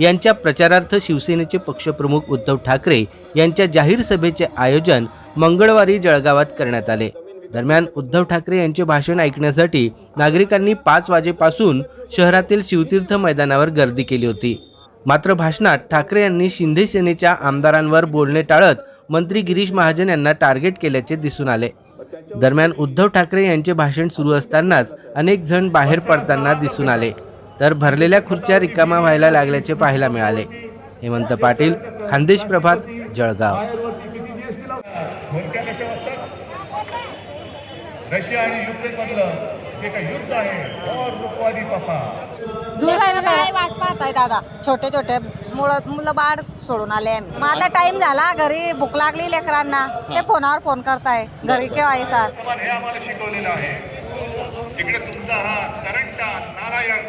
यांच्या प्रचारार्थ शिवसेनेचे पक्षप्रमुख उद्धव ठाकरे यांच्या जाहीर सभेचे आयोजन मंगळवारी जळगावात करण्यात आले. दरम्यान उद्धव ठाकरे यांचे भाषण ऐकण्यासाठी नागरिकांनी पाच वाजेपासून शहरातील शिवतीर्थ मैदानावर गर्दी केली होती. मात्र भाषणात ठाकरे यांनी शिंदे सेनेच्या आमदारांवर बोलणे टाळत मंत्री गिरीश महाजन यांना टार्गेट केल्याचे दिसून आले. दरम्यान उद्धव ठाकरे यांचे भाषण सुरू असतानाच अनेक जण बाहेर पडताना दिसून आले. तर भरलेल्या खुर्च्या रिकामा व्हायला लागल्याचे पाहायला मिळाले. हेमंत पाटील खानदेश प्रभात जळगाव. धोक्या कशा वाटतात रशिया आणि युक्रेन मधलं जे काही युद्ध आहे. और रुकवादी पापा. दूर आहे ना काय? वाट पाहताय दादा. छोटे छोटे. मुलं मुलं बाळ सोडून आले आम्ही. मग आता टाइम झाला. घरी भूक लागली लेकरांना. ते फोनावर फोन करताय. घरी केव्हा आहे सर? हे आम्हाला शिकवलेलं आहे. इकडे तुमचा हा करंटा नारायण.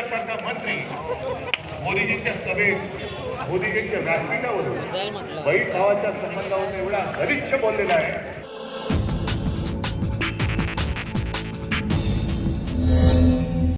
मुनगंटीवार सारखा मंत्री मोदीजींच्या सभेत मोदीजींच्या व्यासपीठावरून बहीण भावाच्या संबंधावरून एवढा गलिच्छ बोललेला आहे.